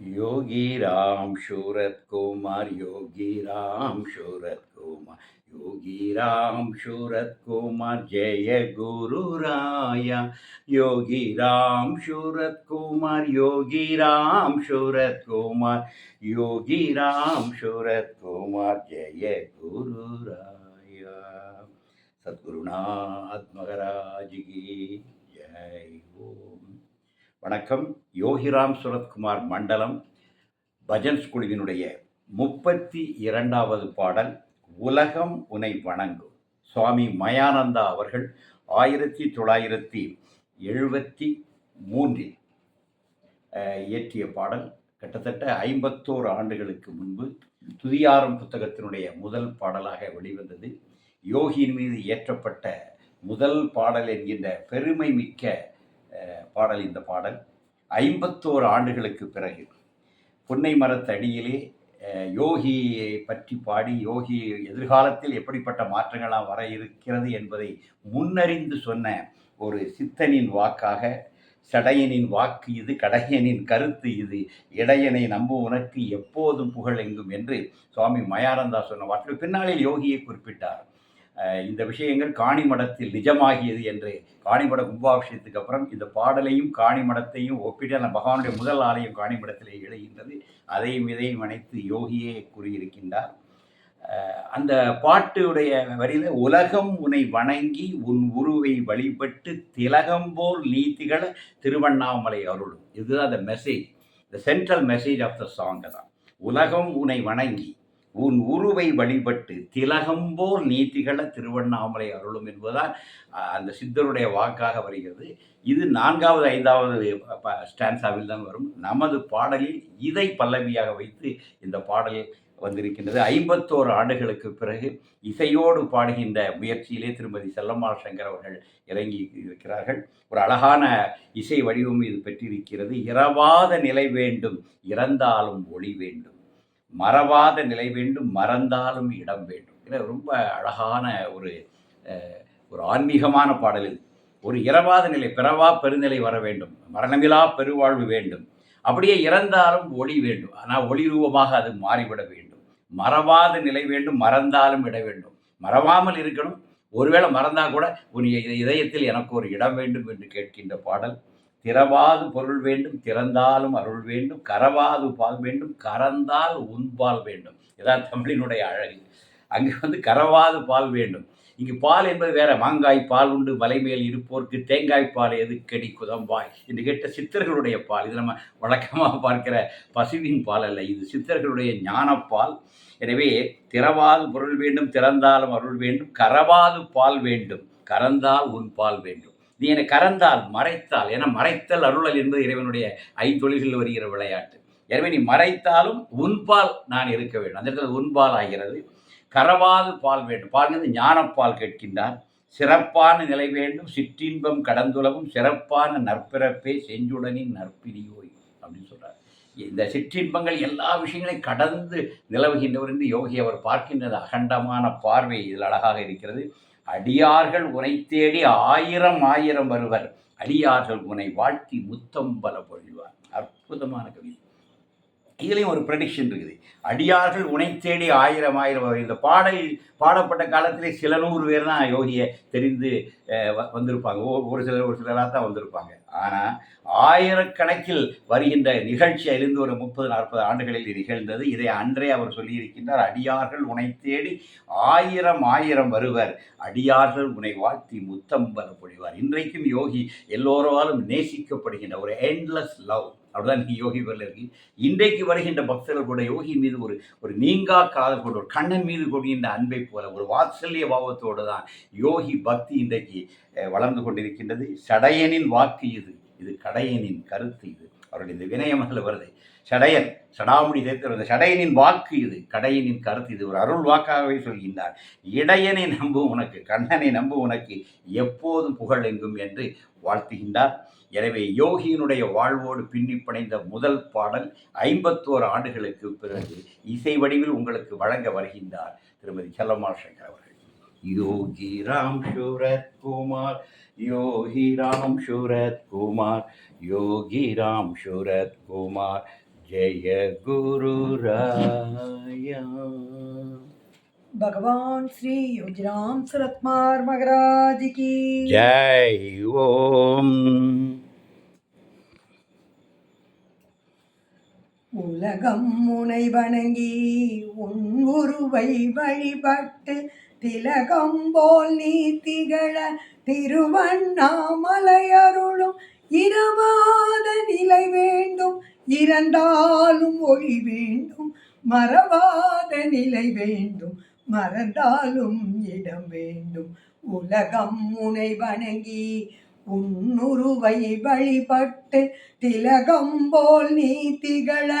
योगी राम शूरत कुमार योगी राम शूरत कुमार योगी राम शूरत कुमार, जय गुरु राया। योगी राम शूरत कुमार योगी राम शूरत कुमार योगी राम शूरत कुमार, जय गुरु राया। सद्गुरुनाथ महाराज की जय ओम வணக்கம். யோகிராம் சுரத்குமார் மண்டலம் பஜன்ஸ் குழுவினுடைய முப்பத்தி இரண்டாவது பாடல் உலகம் உனை வணங்கும். சுவாமி மயானந்தா அவர்கள் ஆயிரத்தி தொள்ளாயிரத்தி எழுபத்தி மூன்றில் இயற்றிய பாடல். கிட்டத்தட்ட ஐம்பத்தோரு ஆண்டுகளுக்கு முன்பு துதியாரம் புத்தகத்தினுடைய முதல் பாடலாக வெளிவந்தது. யோகியின் மீது இயற்றப்பட்ட முதல் பாடல் என்கின்ற பெருமை மிக்க பாடல் இந்த பாடல் ஐம்பத்தோரு ஆண்டுகளுக்கு பிறகு புன்னை மரத்தடியிலே யோகியை பற்றி பாடி யோகி எதிர்காலத்தில் எப்படிப்பட்ட மாற்றங்களாம் வர இருக்கிறது என்பதை முன்னறிந்து சொன்ன ஒரு சித்தனின் வாக்காக சடையனின் வாக்கு இது கடையனின் கருத்து இது இடையனை நம்ப உனக்கு எப்போதும் புகழ் எங்கும் என்று சுவாமி மயானந்தா சொன்ன வார்த்தை பின்னாளில் யோகியை குறிப்பிட்டார். இந்த விஷயங்கள் காணிமடத்தில் நிஜமாகியது என்று காணிமட கும்பாபிஷேகத்துக்கு அப்புறம் இந்த பாடலையும் காணிமடத்தையும் ஒப்பிட்டு அந்த பகவானுடைய முதல் ஆலயம் காணிமடத்திலே எழுகின்றது. அதையும் இதையும் அனைத்து யோகியே கூறியிருக்கின்றார். அந்த பாட்டுடைய வரியில் உலகம் உன்னை வணங்கி உன் உருவை வழிபட்டு திலகம்போல் நீதிகள திருவண்ணாமலை அருளும். இதுதான் அந்த message the central message of the song தான் உலகம் உன்னை வணங்கி உன் உருவை வழிபட்டு திலகம்போல் நீதிகள திருவண்ணாமலை அருளும் என்பதுதான் அந்த சித்தருடைய வாக்காக வருகிறது. இது நான்காவது ஐந்தாவது ஸ்டான்ஸாவில் தான் வரும். நமது பாடலில் இதை பல்லவியாக வைத்து இந்த பாடல் வந்திருக்கின்றது. ஐம்பத்தோரு ஆண்டுகளுக்கு பிறகு இசையோடு பாடுகின்ற முயற்சியிலே திருமதி செல்லம்மா சங்கர் அவர்கள் இறங்கி இருக்கிறார்கள். ஒரு அழகான இசை வடிவம் இது பெற்றிருக்கிறது. இரவாத நிலை வேண்டும் இறந்தாலும் ஒளி வேண்டும். மறவாத நிலை வேண்டும் மறந்தாலும் இடம் வேண்டும். இதில் ரொம்ப அழகான ஒரு ஒரு ஆன்மீகமான பாடல் இது. ஒரு இரவாத நிலை பிறவா பெருநிலை வர வேண்டும் மரணமிலா பெருவாழ்வு வேண்டும். அப்படியே இறந்தாலும் ஒளி வேண்டும் ஆனால் ஒளி ரூபமாக அது மாறிவிட வேண்டும். மறவாத நிலை வேண்டும் மறந்தாலும் இட வேண்டும். மறவாமல் இருக்கணும். ஒருவேளை மறந்தால் கூட உன் இதயத்தில் எனக்கு ஒரு இடம் வேண்டும் என்று கேட்கின்ற பாடல். திறவாது பொருள் வேண்டும் திறந்தாலும் அருள் வேண்டும் கரவாது பால் வேண்டும் கறந்தால் உன்பால் வேண்டும். இதான் தமிழினுடைய அழகு. அங்கே வந்து கரவாது பால் வேண்டும். இங்கு பால் என்பது வேற. மாங்காய் பால் உண்டு மலைமேல் இருப்போர்க்கு தேங்காய் பால் எதுக்கடி குதம்பாய் என்று கேட்ட சித்தர்களுடைய பால். இது நம்ம வழக்கமாக பார்க்கிற பசுவின் பால் அல்ல இது சித்தர்களுடைய ஞானப்பால். எனவே திறவாது பொருள் வேண்டும் திறந்தாலும் அருள் வேண்டும் கரவாது பால் வேண்டும் கறந்தால் உன் பால் வேண்டும். நீ என்னை கறந்தால் மறைத்தால் என மறைத்தல் அருளல் என்பது இறைவனுடைய ஐந்தொழில்களில் வருகிற விளையாட்டு. எனவே நீ மறைத்தாலும் உன்பால் நான் இருக்க வேண்டும். அந்த இடத்துல உன்பால் ஆகிறது. கரவாது பால் வேண்டும். பாருங்கிறது ஞானப்பால் கேட்கின்றார். சிறப்பான நிலை வேண்டும். சிற்றின்பம் கடந்துலவும் சிறப்பான நற்பிறப்பே செஞ்சுடனின் நற்பிரியோய் அப்படின்னு சொல்கிறார் இந்த சிற்றின்பங்கள் எல்லா விஷயங்களையும் கடந்து நிலவுகின்றவர் என்று யோகி அவர் பார்க்கின்றது. அகண்டமான பார்வை இதில் அழகாக இருக்கிறது. அடியார்கள் உனை தேடி ஆயிரம் ஆயிரம் வருவர். அடியார்கள் உனை வாழ்த்தி முத்தம் பல பொழிவார். அற்புதமான கவிதை இதுலேயும் ஒரு ப்ரெடிக்ஷன் இருக்குது. அடியார்கள் உனை தேடி ஆயிரம் ஆயிரம் இந்த பாடல் பாடப்பட்ட காலத்திலே சில நூறு பேர் தான் யோகியை தெரிந்து வ- வந்திருப்பாங்க. ஒரு சிலர் ஒரு சிலராக தான் வந்திருப்பாங்க. ஆனால் ஆயிரக்கணக்கில் வருகின்ற நிகழ்ச்சி ஒரு முப்பது நாற்பது ஆண்டுகளில் நிகழ்ந்தது. இதை அன்றே அவர் சொல்லியிருக்கின்றார். அடியார்கள் உனை தேடி ஆயிரம் ஆயிரம் வருவர். அடியார்கள் உனை வாழ்த்தி முத்தம்பல பொழிவார். இன்றைக்கும் யோகி எல்லோராலும் நேசிக்கப்படுகின்ற ஒரு என்லெஸ் லவ் அப்படிதான் இன்னைக்கு யோகி பேரில் இருக்கு. இன்றைக்கு வருகின்ற பக்தர்கள் கூட யோகி மீது ஒரு ஒரு நீங்கா காதல் கொண்டு ஒரு கண்ணன் மீது கொள்கின்ற அன்பை போல ஒரு வாத்சல்ய பாவத்தோடு தான் யோகி பக்தி இன்றைக்கு வளர்ந்து கொண்டிருக்கின்றது. சடையனின் வாக்கு இது. இது கடையனின் கருத்து இது. அவருடைய இந்த வினயமத்தில் வருது. சடையன் சடாமுடி தேர்த்து அந்த சடையனின் வாக்கு இது கடையனின் கருத்து இது. ஒரு அருள் வாக்காகவே சொல்கின்றார். இடையனை நம்பும் உனக்கு கண்ணனை நம்பும் உனக்கு எப்போதும் புகழ் எங்கும் என்று வாழ்த்துகின்றார். எனவே யோகியினுடைய வாழ்வோடு பின்னி முதல் பாடல் ஐம்பத்தோரு ஆண்டுகளுக்கு பிறகு இசை வடிவில் உங்களுக்கு வழங்க வருகின்றார் திருமதி செல்லம்மா சங்கர் அவர்கள். யோகி ராம் சூரத் குமார் யோகி ராம் சூரத் குமார் யோகி ராம் சூரத் குமார் ஜெய குரு ராயா भगवान श्री योगीराम सुरतमार महाराज की ஜெய் ஓம் உலகம் முனை வணங்கி உன் உருவை வழிபட்டு திலகம் போல் நீ திகழ திருவண்ணாமலையருளும் இரவாத நிலை வேண்டும் இறந்தாலும் ஒளி வேண்டும். மறவாத நிலை வேண்டும் மறந்தாலும் இடம் வேண்டும். உலகம் முனை வணங்கி உன்னுருவை வழிபட்டு திலகம் போல் நீ திகழ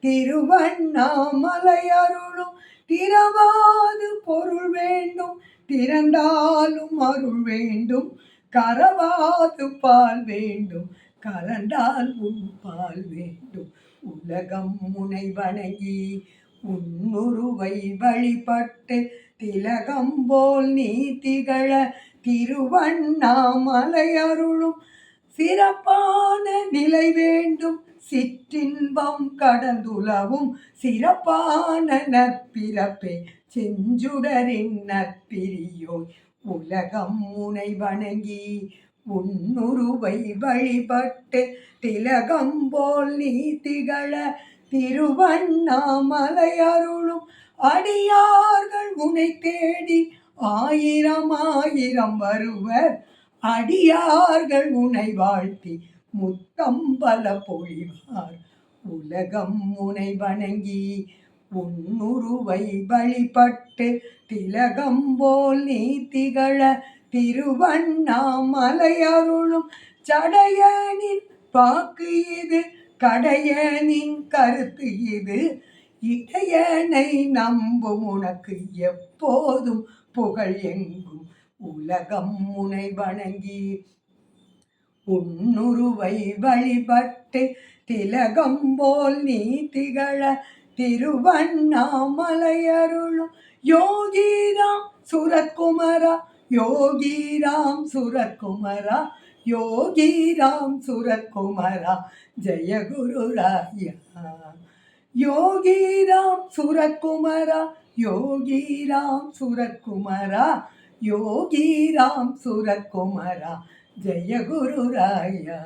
திருவண்ணாமலை அருளும். திறவாது பொருள் வேண்டும். திறந்தாலும் அருள் வேண்டும். கரவாது பால் வேண்டும். கலந்தால் உன் பால் வேண்டும். உலகம் முனை வணங்கி உன்னுருவை வழிபட்டு திலகம் போல் நீ திகழ திருவண்ணாமலை அருளும். சிறப்பான நிலை வேண்டும். சிற்றின்பம் கடந்துலவும் சிறப்பான நற்பிறப்பே. செஞ்சுடரின் நற்பிரியோய் உலகம் முனை வணங்கி உன்னுருவை வழிபட்டு திலகம் போல் நீ திகழ திருவண்ணாமலை அருளும். அடியார்கள் உனை தேடி ஆயிரம் ஆயிரம் வருவர். அடியார்கள் உனை வாழ்த்தி முத்தம்பல பொழிவார். உலகம் முனை வணங்கி உன்னுருவை வழிபட்டு திலகம் போல் நீ திகழ திருவண்ணாமலை அருளும் சடையனின் பாக்கு இது கடையனின் கருத்து இது. இடையனை நம்பும் உனக்கு எப்போதும் புகழ் எங்கும். உலகம் முனை வணங்கி உன்னுருவை வழிபட்டு திலகம் போல் நீ திகழ திருவண்ணாமலையருளும். யோகிராம் சுரத்குமரா யோகிராம் சுரத்குமரா யோகிராம் சுரத்குமரா ஜெய குருராயா யோகிராம் சுரத்குமரா யோகிராம் சுரத்குமரா யோகிராம் சுரத்குமரா ஜெய குருராயா